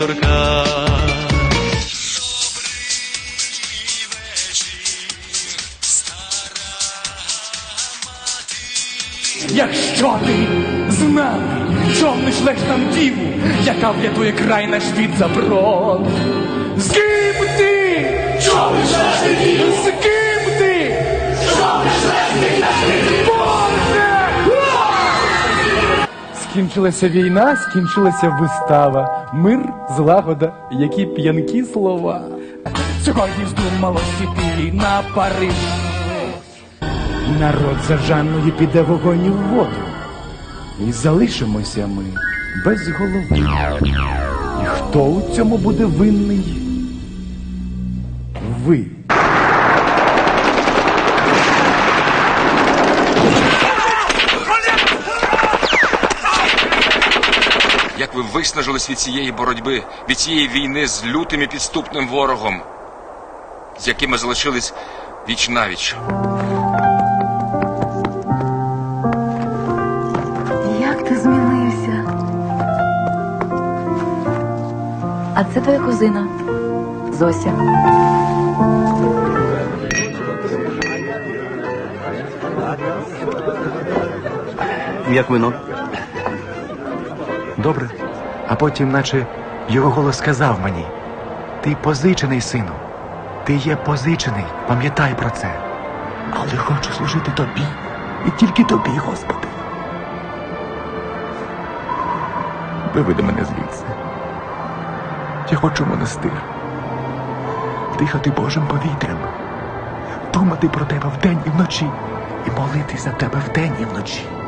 торка. Якщо ти знав нами не шлеш нам діву, яка врятує край наш від заброд. Згинь! Скінчилася війна, скінчилася вистава. Мир, злагода, які п'янкі слова. Сьогодні здумалось іти на Париж. Народ за Жанною піде вогонь у воду. І залишимося ми без голови. І хто у цьому буде винний? Ви. Як ви виснажились від цієї боротьби, від цієї війни з лютим і підступним ворогом, з якими залишились віч навіч. Як ти змінився? А це твоя кузина Зося. Як вино? Добре. А потім, наче його голос сказав мені: Ти позичений, сину. Ти є позичений, пам'ятай про це. Але хочу служити тобі. І тільки тобі, Господи. Виведи мене звідси. Я хочу монастир. Дихати Божим повітрям, думати про тебе вдень і вночі, і молитись за тебе вдень і вночі.